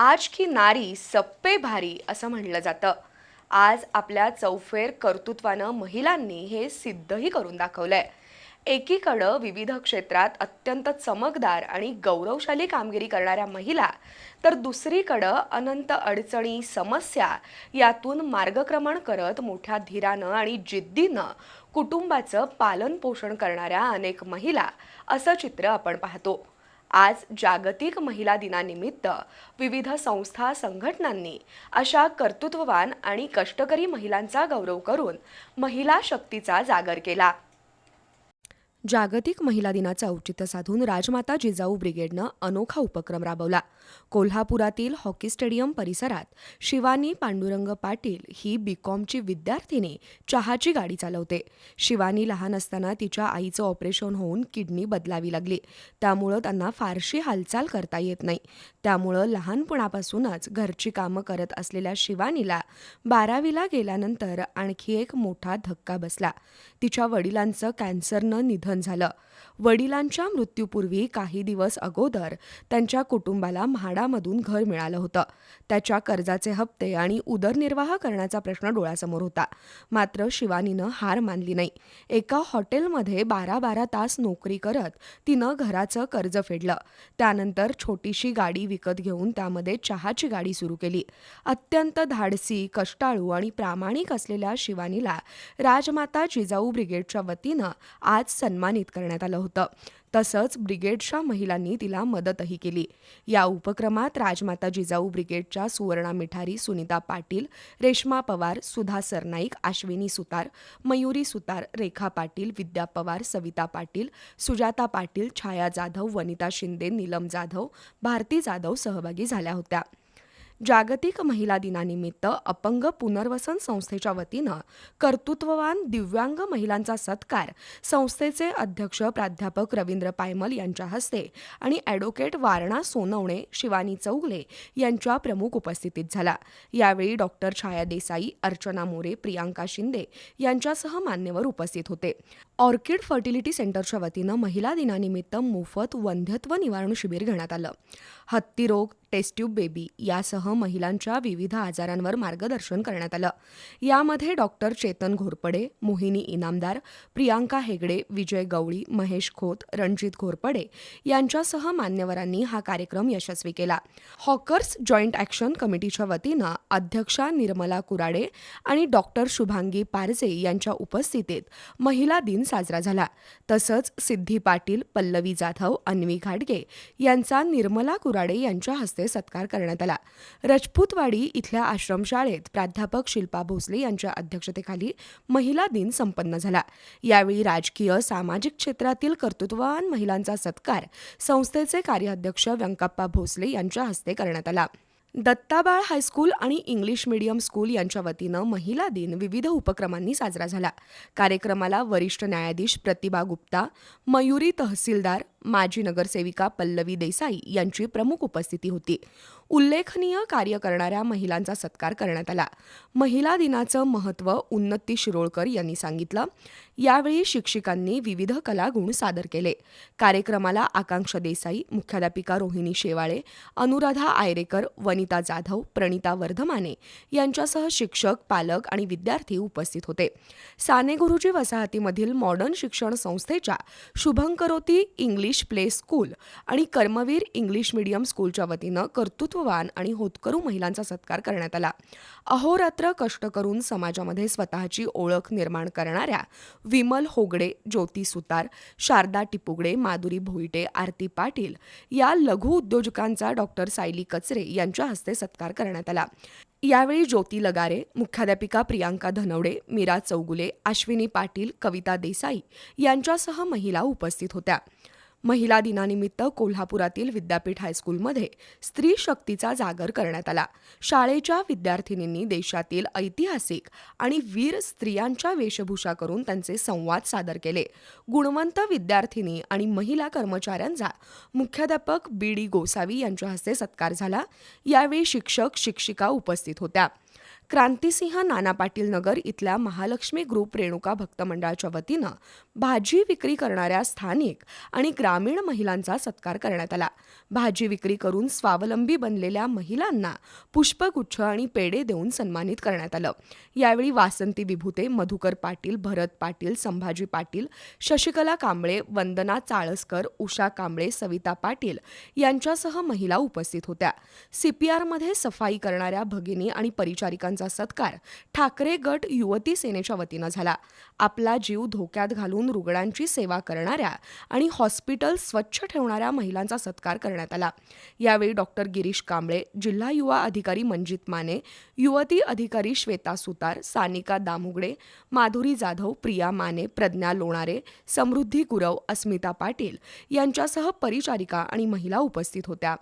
आज की नारी सप्पे भारी असं म्हणलं जातं. आज आपल्या चौफेर कर्तृत्वानं महिलांनी हे सिद्धही करून दाखवलंय. एकीकडं विविध क्षेत्रात अत्यंत चमकदार आणि गौरवशाली कामगिरी करणाऱ्या महिला तर दुसरीकडं अनंत अडचणी समस्या यातून मार्गक्रमण करत मोठ्या धीरानं आणि जिद्दीनं कुटुंबाचं पालनपोषण करणाऱ्या अनेक महिला असं चित्र आपण पाहतो. आज जागतिक महिला दिनानिमित्त विविध संस्था संघटनांनी अशा कर्तृत्ववान आणि कष्टकरी महिलांचा गौरव करून महिला शक्तीचा जागर केला. जागतिक महिला दिनाचं औचित्य साधून राजमाता जिजाऊ ब्रिगेडनं अनोखा उपक्रम राबवला. कोल्हापुरातील हॉकी स्टेडियम परिसरात शिवानी पांडुरंग पाटील ही बीकॉमची विद्यार्थिनी चहाची गाडी चालवते. शिवानी लहान असताना तिच्या आईचं ऑपरेशन होऊन किडनी बदलावी लागली. त्यामुळं त्यांना फारशी हालचाल करता येत नाही. त्यामुळं लहानपणापासूनच घरची कामं करत असलेल्या शिवानीला बारावीला गेल्यानंतर आणखी एक मोठा धक्का बसला. तिच्या वडिलांचं कॅन्सरनं निधन निधन झालं. वडिलांच्या मृत्यूपूर्वी काही दिवस अगोदर त्यांच्या कुटुंबाला म्हाडामधून घर मिळालं होतं. त्याच्या कर्जाचे हप्ते आणि उदरनिर्वाह करण्याचा प्रश्न डोळ्यासमोर होता. मात्र शिवानीनं हार मानली नाही. एका हॉटेलमध्ये बारा बारा तास नोकरी करत तिनं घराचं कर्ज फेडलं. त्यानंतर छोटीशी गाडी विकत घेऊन त्यामध्ये चहाची गाडी सुरू केली. अत्यंत धाडसी कष्टाळू आणि प्रामाणिक असलेल्या शिवानीला राजमाता जिजाऊ ब्रिगेडच्या वतीनं आज सन्मान सन्मानित करण्यात आलं होतं. तसंच ब्रिगेडच्या महिलांनी तिला मदतही केली. या उपक्रमात राजमाता जिजाऊ ब्रिगेडच्या सुवर्णा मिठारी सुनीता पाटील रेश्मा पवार सुधा सरनाईक आश्विनी सुतार मयुरी सुतार रेखा पाटील विद्या पवार सविता पाटील सुजाता पाटील छाया जाधव वनिता शिंदे नीलम जाधव भारती जाधव सहभागी झाल्या होत्या. जागतिक महिला दिनानिमित्त अपंग पुनर्वसन संस्थेच्या वतीनं कर्तृत्ववान दिव्यांग महिलांचा सत्कार संस्थेचे अध्यक्ष प्राध्यापक रवींद्र पायमल यांच्या हस्ते आणि ॲडव्होकेट वारणा सोनवणे शिवानी चौगले यांच्या प्रमुख उपस्थितीत झाला. यावेळी डॉक्टर छाया देसाई अर्चना मोरे प्रियांका शिंदे यांच्यासह मान्यवर उपस्थित होते. ऑर्किड फर्टिलिटी सेंटरच्या वतीनं महिला दिनानिमित्त मोफत वंध्यत्व निवारण शिबिर घेण्यात आलं. हत्तीरोग टेस्ट्यूब बेबी यासह महिलांच्या विविध आजारांवर मार्गदर्शन करण्यात आलं. यामध्ये डॉक्टर चेतन घोरपडे मोहिनी इनामदार प्रियांका हेगडे विजय गवळी महेश खोत रणजित घोरपडे यांच्यासह मान्यवरांनी हा कार्यक्रम यशस्वी केला. हॉकर्स जॉईंट ॲक्शन कमिटीच्या वतीनं अध्यक्षा निर्मला कुराडे आणि डॉक्टर शुभांगी पारजे यांच्या उपस्थितीत महिला दिन साजरा झाला. तसंच सिद्धी पाटील पल्लवी जाधव अन्वी घाटगे यांचा निर्मला कुराडे यांच्या हस्ते सत्कार करण्यात आला. रजपूतवाडी इथल्या आश्रमशाळेत प्राध्यापक शिल्पा भोसले यांच्या अध्यक्षतेखाली महिला दिन संपन्न झाला. यावेळी राजकीय सामाजिक क्षेत्रातील कर्तृत्ववान महिलांचा सत्कार संस्थेचे कार्याध्यक्ष व्यंकप्पा भोसले यांच्या हस्ते करण्यात आला. दत्ताबाळ हायस्कूल आणि इंग्लिश मीडियम स्कूल यांच्या वतीनं महिला दिन विविध उपक्रमांनी साजरा झाला. कार्यक्रमाला वरिष्ठ न्यायाधीश प्रतिभा गुप्ता मयुरी तहसीलदार माजी नगरसेविका पल्लवी देसाई यांची प्रमुख उपस्थिती होती. उल्लेखनीय कार्य करणाऱ्या महिलांचा सत्कार करण्यात आला. महिला दिनाचं महत्त्व उन्नती शिरोळकर यांनी सांगितलं. यावेळी शिक्षिकांनी विविध कलागुण सादर केले. कार्यक्रमाला आकांक्षा देसाई मुख्याध्यापिका रोहिणी शेवाळे अनुराधा आयरेकर वनिता जाधव प्रणिता वर्धमाने यांच्यासह शिक्षक पालक आणि विद्यार्थी उपस्थित होते. साने गुरुजी वसाहतीमधील मॉडर्न शिक्षण संस्थेच्या शुभंकरोती इंग्लिश प्ले स्कूल आणि कर्मवीर इंग्लिश मीडियम स्कूलच्या वतीनं कर्तृत्ववान आणि होतकरू महिलांचा सत्कार करण्यात आला. अहोरात्र कष्ट करून समाजामध्ये स्वतःची ओळख निर्माण करणाऱ्या विमल होगडे ज्योती सुतार शारदा टिपुगडे माधुरी भोईटे आरती पाटील या लघु उद्योजकांचा डॉक्टर सायली कचरे यांच्या हस्ते सत्कार करण्यात आला. यावेळी ज्योती लगारे मुख्याध्यापिका प्रियांका धनवडे मीरा चौगुले अश्विनी पाटील कविता देसाई यांच्यासह महिला उपस्थित होत्या. महिला दिनानिमित्त कोल्हापुरातील विद्यापीठ हायस्कूलमध्ये स्त्री शक्तीचा जागर करण्यात आला. शाळेच्या विद्यार्थिनींनी देशातील ऐतिहासिक आणि वीर स्त्रियांच्या वेशभूषा करून त्यांचे संवाद सादर केले. गुणवंत विद्यार्थिनी आणि महिला कर्मचाऱ्यांचा मुख्याध्यापक बी डी गोसावी यांच्या हस्ते सत्कार झाला. यावेळी शिक्षक शिक्षिका उपस्थित होत्या. क्रांतिसिंह नाना पाटील नगर इथल्या महालक्ष्मी ग्रुप रेणुका भक्त मंडळाच्या वतीनं भाजी विक्री करणाऱ्या स्थानिक आणि ग्रामीण महिलांचा सत्कार करण्यात आला. भाजी विक्री करून स्वावलंबी बनलेल्या महिलांना पुष्पगुच्छ आणि पेढे देऊन सन्मानित करण्यात आलं. यावेळी वासंती विभूते मधुकर पाटील भरत पाटील संभाजी पाटील शशिकला कांबळे वंदना चाळसकर उषा कांबळे सविता पाटील यांच्यासह महिला उपस्थित होत्या. सीपीआरमध्ये सफाई करणाऱ्या भगिनी आणि परिचारिकांचा सत्कार ठाकरे गट युवती सेनेच्या वतीनं झाला. आपला जीव धोक्यात घालून रुग्णांची सेवा करणाऱ्या आणि हॉस्पिटल स्वच्छ ठेवणाऱ्या महिलांचा सत्कार करण्यात आला. यावेळी डॉक्टर गिरीश कांबळे जिल्हा युवा अधिकारी मंजित माने युवती अधिकारी श्वेता सुतार सानिका दामुगडे माधुरी जाधव प्रिया माने प्रज्ञा लोणारे समृद्धी गुरव अस्मिता पाटील यांच्यासह परिचारिका आणि महिला उपस्थित होत्या.